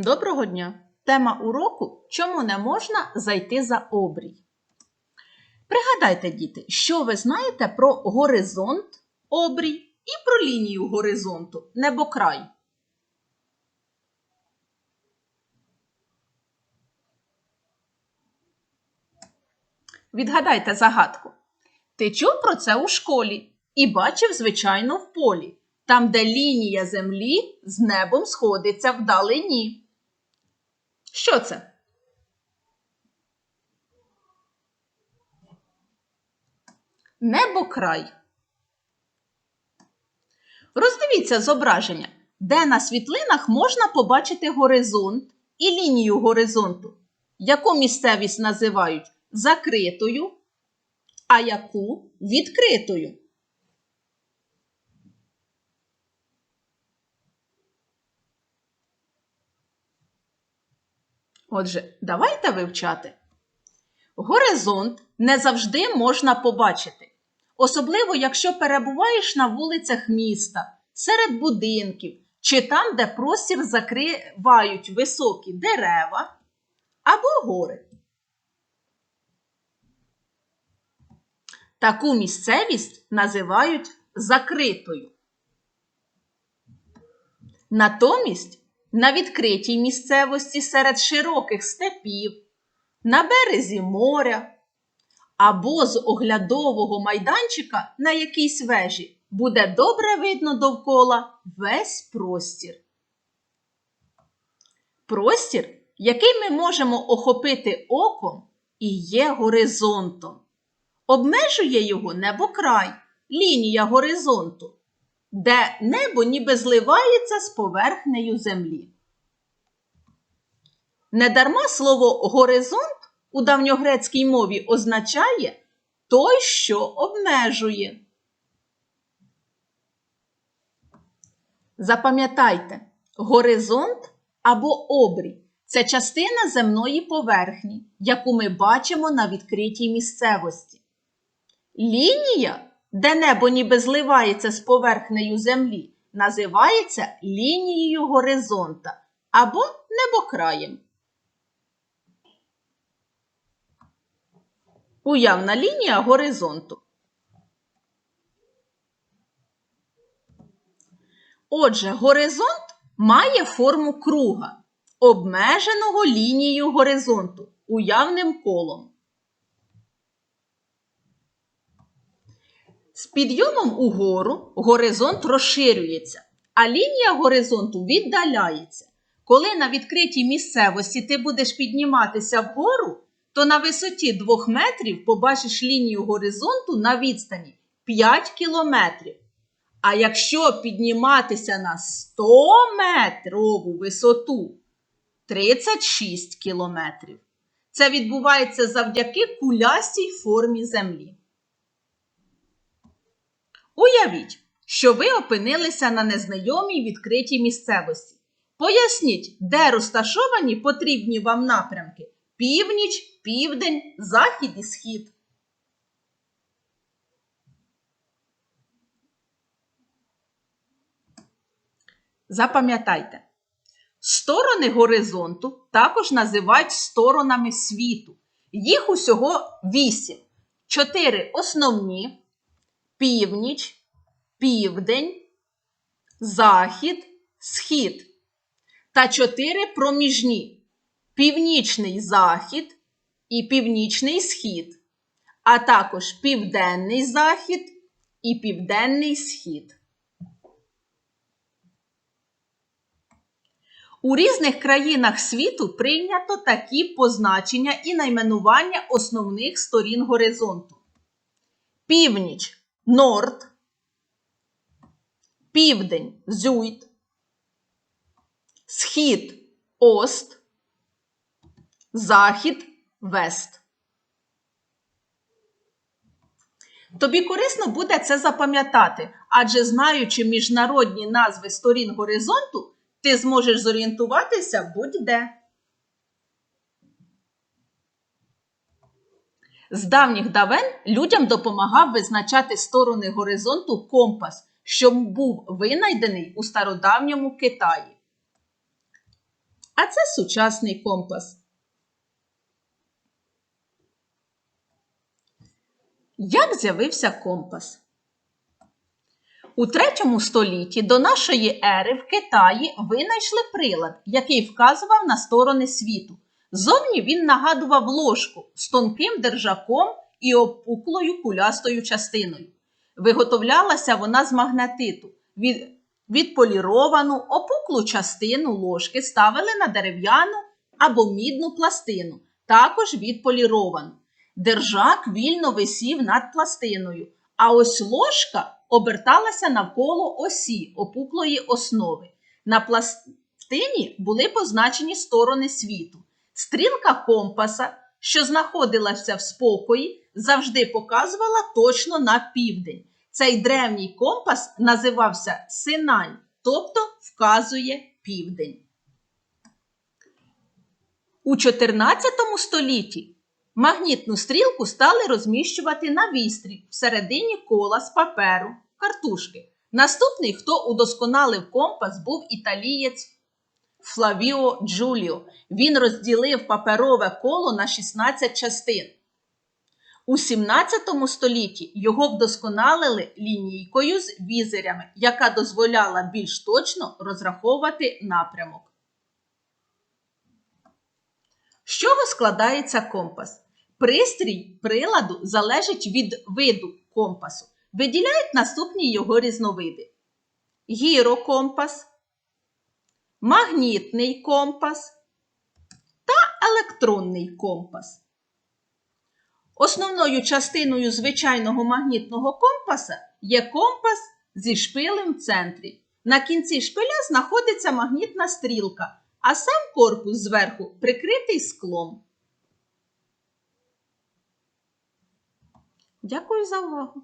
Доброго дня! Тема уроку Чому не можна зайти за обрій? Пригадайте, діти, що ви знаєте про горизонт обрій і про лінію горизонту небокрай. Відгадайте загадку. Ти чув про це у школі і бачив, звичайно, в полі, там, де лінія землі з небом сходиться вдалині. Що це? Небокрай. Роздивіться зображення, де на світлинах можна побачити горизонт і лінію горизонту, яку місцевість називають закритою, а яку відкритою. Отже, давайте вивчати. Горизонт не завжди можна побачити, особливо якщо перебуваєш на вулицях міста, серед будинків чи там, де простір закривають високі дерева або гори. Таку місцевість називають закритою. Натомість на відкритій місцевості серед широких степів, на березі моря або з оглядового майданчика на якійсь вежі буде добре видно довкола весь простір. Простір, який ми можемо охопити оком, і є горизонтом. Обмежує його небокрай, лінія горизонту де небо ніби зливається з поверхнею землі. Недарма слово горизонт у давньогрецькій мові означає той, що обмежує. Запам'ятайте, горизонт або обрій це частина земної поверхні, яку ми бачимо на відкритій місцевості. Лінія де небо ніби зливається з поверхнею землі, називається лінією горизонта або небокраєм. Уявна лінія горизонту. Отже, горизонт має форму круга, обмеженого лінією горизонту уявним колом. З підйомом угору горизонт розширюється, а лінія горизонту віддаляється. Коли на відкритій місцевості ти будеш підніматися вгору, то на висоті 2 метрів побачиш лінію горизонту на відстані 5 кілометрів. А якщо підніматися на 100 метрову висоту 36 кілометрів. Це відбувається завдяки кулястій формі землі. Уявіть, що ви опинилися на незнайомій відкритій місцевості. Поясніть, де розташовані потрібні вам напрямки північ, південь, захід і схід. Запам'ятайте, сторони горизонту також називають сторонами світу. Їх усього вісім. Чотири основні північ, південь, захід, схід та чотири проміжні північний захід і північний схід, а також південний захід і південний схід. У різних країнах світу прийнято такі позначення і найменування основних сторін горизонту. Північ Норд, Південь Зюйт, Схід Ост, Захід Вест. Тобі корисно буде це запам'ятати, адже знаючи міжнародні назви сторін горизонту, ти зможеш зорієнтуватися будь-де. З давніх давен людям допомагав визначати сторони горизонту компас, що був винайдений у стародавньому Китаї. А це сучасний компас. Як з'явився компас? У третьому столітті до нашої ери в Китаї винайшли прилад, який вказував на сторони світу. Зовні він нагадував ложку з тонким держаком і опуклою кулястою частиною. Виготовлялася вона з магнетиту. Від, відполіровану опуклу частину ложки ставили на дерев'яну або мідну пластину, також відполіровану. Держак вільно висів над пластиною, а ось ложка оберталася навколо осі опуклої основи. На пластині були позначені сторони світу. Стрілка компаса, що знаходилася в спокої, завжди показувала точно на південь. Цей древній компас називався Синань, тобто вказує південь. У 14 столітті магнітну стрілку стали розміщувати на вістрі всередині кола з паперу, картушки. Наступний, хто удосконалив компас, був італієць Флавіо Джуліо. Він розділив паперове коло на 16 частин. У 17 столітті його вдосконалили лінійкою з візерями, яка дозволяла більш точно розраховувати напрямок. З чого складається компас? Пристрій приладу залежить від виду компасу. Виділяють наступні його різновиди: гірокомпас, магнітний компас та електронний компас. Основною частиною звичайного магнітного компаса є компас зі шпилем в центрі. На кінці шпиля знаходиться магнітна стрілка, а сам корпус зверху прикритий склом. Дякую за увагу!